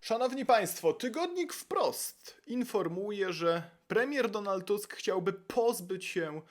Szanowni Państwo, tygodnik wprost informuje, że premier Donald Tusk chciałby pozbyć się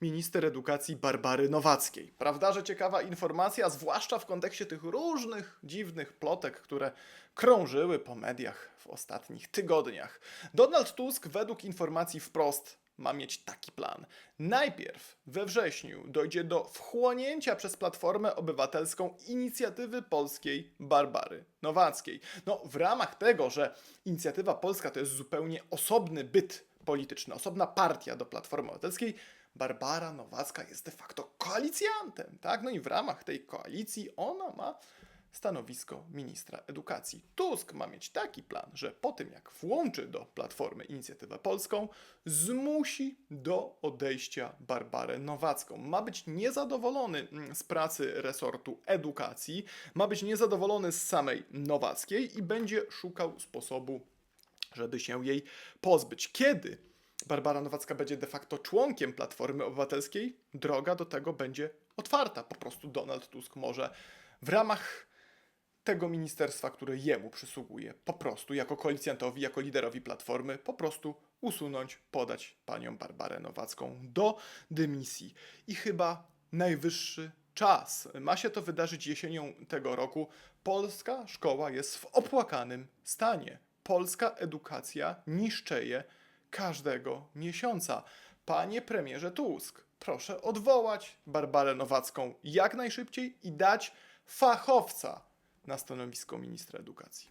minister edukacji Barbary Nowackiej. Prawda, że ciekawa informacja, zwłaszcza w kontekście tych różnych dziwnych plotek, które krążyły po mediach w ostatnich tygodniach. Donald Tusk, według informacji wprost, ma mieć taki plan. Najpierw we wrześniu dojdzie do wchłonięcia przez Platformę Obywatelską inicjatywy polskiej Barbary Nowackiej. No, w ramach tego, że inicjatywa polska to jest zupełnie osobny byt polityczny, osobna partia do Platformy Obywatelskiej, Barbara Nowacka jest de facto koalicjantem, tak? No i w ramach tej koalicji ona ma stanowisko ministra edukacji. Tusk ma mieć taki plan, że po tym jak włączy do Platformy Inicjatywę Polską, zmusi do odejścia Barbarę Nowacką. Ma być niezadowolony mm, z pracy resortu edukacji, ma być niezadowolony z samej Nowackiej i będzie szukał sposobu, żeby się jej pozbyć. Kiedy Barbara Nowacka będzie de facto członkiem Platformy Obywatelskiej, droga do tego będzie otwarta. Po prostu Donald Tusk może w ramach tego ministerstwa, które jemu przysługuje, po prostu jako koalicjantowi, jako liderowi Platformy, po prostu usunąć, podać panią Barbarę Nowacką do dymisji. I chyba najwyższy czas. Ma się to wydarzyć jesienią tego roku. Polska szkoła jest w opłakanym stanie. Polska edukacja niszczeje każdego miesiąca. Panie premierze Tusk, proszę odwołać Barbarę Nowacką jak najszybciej i dać fachowca na stanowisko ministra edukacji.